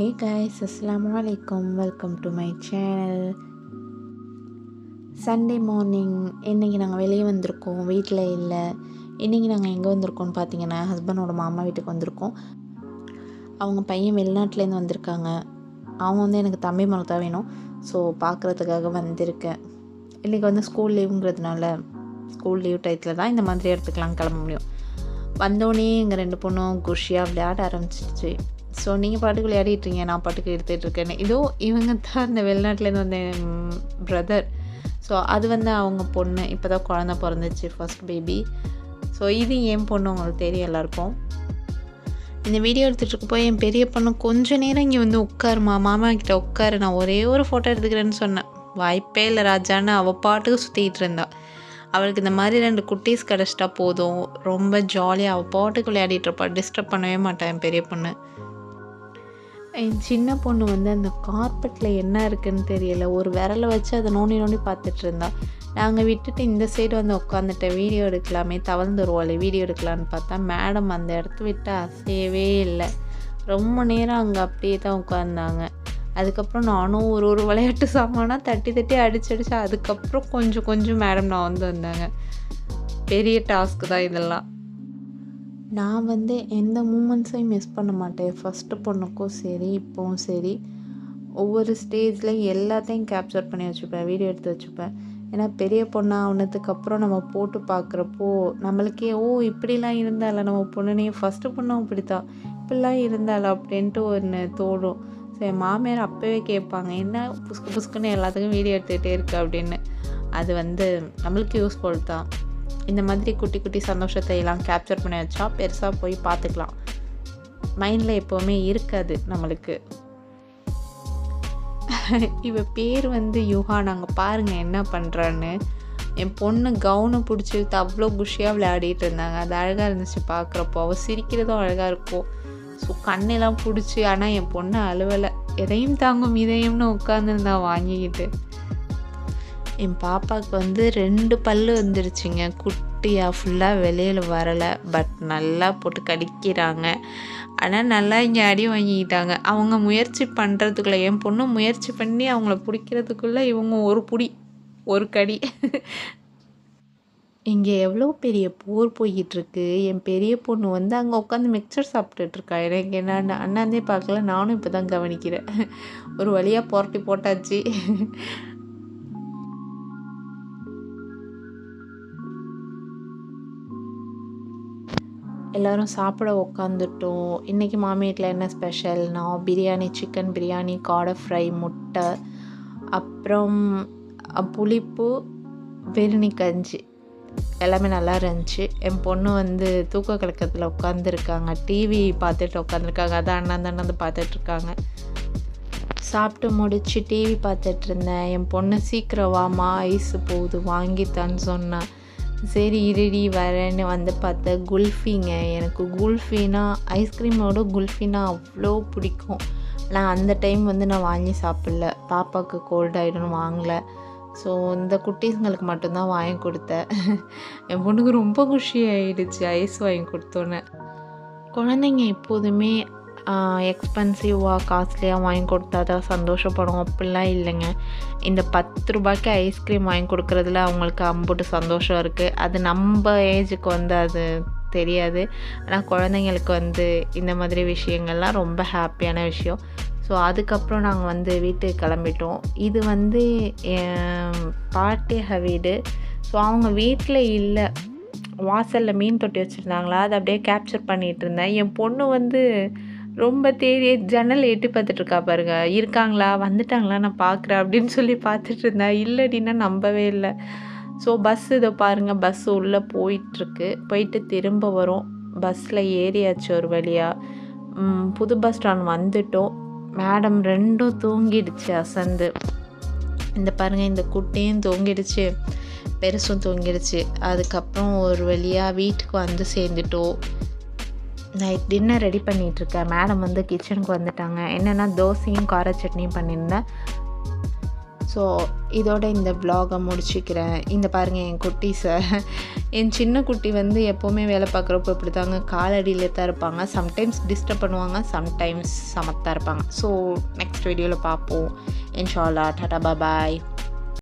ஹே guys அஸ்லாம் வலைக்கம் welcome to my channel Sunday morning இன்றைக்கி நாங்கள் வெளியே வந்திருக்கோம். வீட்டில் இல்லை. இன்றைக்கி நாங்கள் எங்கே வந்திருக்கோம்னு பார்த்தீங்கன்னா ஹஸ்பண்டோட மாமா வீட்டுக்கு வந்திருக்கோம். அவங்க பையன் வெளிநாட்டிலேருந்து வந்திருக்காங்க. அவங்க வந்து எனக்கு தம்பி மலை தான் வேணும். ஸோ பார்க்குறதுக்காக வந்திருக்கேன். இன்றைக்கி வந்து ஸ்கூல் லீவுங்கிறதுனால ஸ்கூல் லீவ் டயத்தில் தான் இந்த மாதிரி இடத்துக்குலாம் கிளம்ப முடியும். வந்தோடனே எங்கள் ரெண்டு பொண்ணும் குஷியாக விளையாட ஆரம்பிச்சிடுச்சு. ஸோ நீங்கள் பாட்டுக்கு விளையாடிட்டுருங்க நான் பாட்டுக்கு எடுத்துகிட்டு இருக்கேன்னு இதோ இவங்க தான் இந்த வெளிநாட்டிலேருந்து வந்த பிரதர் ஸோ அது வந்து அவங்க பொண்ணு. இப்போ தான் குழந்த பிறந்துச்சு ஃபர்ஸ்ட் பேபி ஸோ இது என் பொண்ணு உங்களுக்கு தெரியும் எல்லாருக்கும். இந்த வீடியோ எடுத்துகிட்டு இருக்கப்போ என் பெரிய பொண்ணு கொஞ்ச நேரம் இங்கே வந்து உட்காருமா? மாமா கிட்ட உட்காரு நான் ஒரே ஒரு ஃபோட்டோ எடுத்துக்கிறேன்னு சொன்னேன். வாய்ப்பே இல்லை ராஜான்னு அவள் பாட்டுக்கு சுற்றிக்கிட்டு இருந்தா. அவளுக்கு இந்த மாதிரி ரெண்டு குட்டீஸ் கிடச்சிட்டா போதும். ரொம்ப ஜாலியாக அவள் பாட்டுக்கு விளையாடிட்டு இருப்பாள் டிஸ்டர்ப் பண்ணவே மாட்டான் என் பெரிய பொண்ணு. என் சின்ன பொண்ணு வந்து அந்த கார்பெட்டில் என்ன இருக்குன்னு தெரியல. ஒரு விரலை வச்சு அதை நோண்டி நோண்டி பார்த்துட்டு இருந்தா. நாங்கள் விட்டுட்டு இந்த சைடு வந்து உட்காந்துட்டேன் வீடியோ எடுக்கலாமே தவழ்ந்துருவோம்ல வீடியோ எடுக்கலான்னு பார்த்தா மேடம் அந்த இடத்த விட்டு அசையவே இல்லை. ரொம்ப நேரம் அங்கே அப்படியே தான் உட்காந்தாங்க அதுக்கப்புறம் நானும் ஒரு ஒரு விளையாட்டு சாமானாக தட்டி தட்டி அடிச்சு அடிச்சு அதுக்கப்புறம் கொஞ்சம் கொஞ்சம் மேடம் நான் வந்து வந்தாங்க. பெரிய டாஸ்க்கு தான் இதெல்லாம். நான் வந்து எந்த மூமெண்ட்ஸையும் மிஸ் பண்ண மாட்டேன். ஃபஸ்ட்டு பொண்ணுக்கும் சரி இப்போவும் சரி. ஒவ்வொரு ஸ்டேஜில் எல்லாத்தையும் கேப்சர் பண்ணி வச்சுப்பேன் வீடியோ எடுத்து வச்சுப்பேன். ஏன்னா பெரிய பொண்ணாக ஆனதுக்கப்புறம் நம்ம போட்டு பார்க்குறப்போ நம்மளுக்கே ஓ இப்படிலாம் இருந்தால நம்ம பொண்ணுனே ஃபஸ்ட்டு பொண்ணும் இப்படித்தான் இப்படிலாம் இருந்தால அப்படின்ட்டு ஒன்று தோணும். ஸோ என் மாமியார் அப்போவே கேட்பாங்க என்ன புஸ்கு புஸ்குன்னு எல்லாத்துக்கும் வீடியோ எடுத்துகிட்டே இருக்கு? அப்படின்னு. அது வந்து நம்மளுக்கு யூஸ்ஃபுல் தான். இந்த மாதிரி குட்டி குட்டி சந்தோஷத்தை எல்லாம் கேப்சர் பண்ணி வச்சா பெருசாக போய் பார்த்துக்கலாம். மைண்டில் எப்போவுமே இருக்காது நம்மளுக்கு. இவ பேர் வந்து யூகா நாங்கள் பாருங்கள் என்ன பண்ணுறான்னு என் பொண்ணு கவுனை பிடிச்சி அவ்வளோ குஷியாக விளையாடிட்டு இருந்தாங்க. அது அழகாக இருந்துச்சு பார்க்குறப்போ அவள் சிரிக்கிறதும் அழகாக இருக்கும். ஸோ கண்ணெல்லாம் பிடிச்சி ஆனால் என் பொண்ணு அழுவலை. எதையும் தாங்கும் இதயம்னு உட்காந்துருந்தா வாங்கிக்கிட்டு. என் பாப்பாவுக்கு வந்து ரெண்டு பல்லு வந்துருச்சுங்க. குட்டியாக ஃபுல்லாக வெளியில் வரலை. பட் நல்லா போட்டு கடிக்கிறாங்க. ஆனால் நல்லா இங்கே அடி வாங்கிக்கிட்டாங்க. அவங்க முயற்சி பண்ணுறதுக்குள்ளே என் பொண்ணு முயற்சி பண்ணி அவங்கள பிடிக்கிறதுக்குள்ளே இவங்க ஒரு புடி ஒரு கடி. இங்கே எவ்வளோ பெரிய போர் போய்கிட்டுருக்கு. என் பெரிய பொண்ணு வந்து அங்கே உட்காந்து மிக்சர் சாப்பிட்டுட்ருக்கா. எனக்கு என்ன அண்ணாந்தே பார்க்கல. நானும் இப்போ தான் கவனிக்கிறேன். ஒரு வழியாக புரட்டி போட்டாச்சு. எல்லோரும் சாப்பிட உக்காந்துட்டோம். இன்றைக்கி மாமி வீட்டில் என்ன ஸ்பெஷல்னா பிரியாணி சிக்கன் பிரியாணி காடை ஃப்ரை முட்டை அப்புறம் புளிப்பு வெறுனி கஞ்சி. எல்லாமே நல்லா இருந்துச்சு. என் பொண்ணு வந்து தூக்க கலக்கத்தில் உட்காந்துருக்காங்க டிவி பார்த்துட்டு உட்காந்துருக்காங்க அதான் அண்ணன் தானே வந்து பார்த்துட்ருக்காங்க சாப்பிட்டு முடிச்சு டிவி பார்த்துட்டு இருந்தேன். என் பொண்ணு சீக்கிரம் வாமா ஐஸு போகுது வாங்கித்தான்னு சொன்னேன் சரி இருடி வரேன்னு வந்து பார்த்தா குல்ஃபிங்க எனக்கு குல்ஃபினா ஐஸ்கிரீமோட குல்ஃபினா அவ்வளோ பிடிக்கும். ஆனால் அந்த டைம் வந்து நான் வாங்கி சாப்பிடல. பாப்பாவுக்கு கோல்ட் ஆகிடும்னு வாங்கலை. ஸோ இந்த குட்டீஸுங்களுக்கு மட்டும்தான் வாங்கி கொடுத்தேன். என் பொண்ணுக்கு ரொம்ப குஷி ஆகிடுச்சு ஐஸ் வாங்கி கொடுத்தோன்னே. குழந்தைங்க எப்போதுமே எக்ஸ்பென்சிவாக காஸ்ட்லியாக வாங்கி கொடுத்தா தான் சந்தோஷப்படும் அப்படிலாம் இல்லைங்க. இந்த பத்து ரூபாய்க்கு ஐஸ்கிரீம் வாங்கி கொடுக்குறதுல அவங்களுக்கு அம்புட்டு சந்தோஷம் இருக்குது அது நம்ம ஏஜுக்கு வந்து அது தெரியாது. ஆனால் குழந்தைங்களுக்கு வந்து இந்த மாதிரி விஷயங்கள்லாம் ரொம்ப ஹாப்பியான விஷயம். ஸோ அதுக்கப்புறம் நாங்கள் வந்து வீட்டுக்கு கிளம்பிட்டோம். இது வந்து என் பாட்டிய வீடு. ஸோ அவங்க வீட்டில் இல்லை. வாசலில் மீன் தொட்டி வச்சுருந்தாங்களா? அதை அப்படியே கேப்சர் பண்ணிகிட்டு இருந்தேன். என் பொண்ணு வந்து ரொம்ப தேடி ஜன்னல் எட்டி பார்த்துட்ருக்கா பாருங்க. இருக்காங்களா? வந்துட்டாங்களா? நான் பார்க்குறேன் அப்படின்னு சொல்லி பார்த்துட்டு இருந்தேன் இல்லடின்னா நம்பவே இல்லை. ஸோ பஸ் இதை பாருங்கள் பஸ் உள்ளே போயிட்டுருக்கு போயிட்டு திரும்ப வரும். பஸ்ஸில் ஏறியாச்சு ஒரு வழியாக புது பஸ் ஸ்டாண்ட் வந்துட்டோம். மேடம் ரெண்டும் தூங்கிடுச்சு அசந்து. இந்த பாருங்கள் இந்த குட்டையும் தூங்கிடுச்சு. பெருசும் தூங்கிடுச்சு. அதுக்கப்புறம் ஒரு வழியாக வீட்டுக்கு வந்து சேர்ந்துட்டோம். நைட் டின்னர் ரெடி பண்ணிகிட்ருக்கேன் மேடம் வந்து கிச்சனுக்கு வந்துட்டாங்க. என்னென்னா தோசையும் கார சட்னியும் பண்ணியிருந்தேன். ஸோ இதோட இந்த ப்ளாகை முடிச்சிக்கிறேன். முடிச்சுக்கிறேன் இந்த பாருங்கள் என் குட்டி சார் என் சின்ன குட்டி வந்து எப்போவுமே வேலை பார்க்குறப்போ இப்படி தாங்க காலடியில் தான் இருப்பாங்க. சம்டைம்ஸ் டிஸ்டர்ப் பண்ணுவாங்க சம்டைம்ஸ் சமத்தாக இருப்பாங்க. ஸோ நெக்ஸ்ட் வீடியோவில் பார்ப்போம். இன்ஷால்லா டாடா பாய்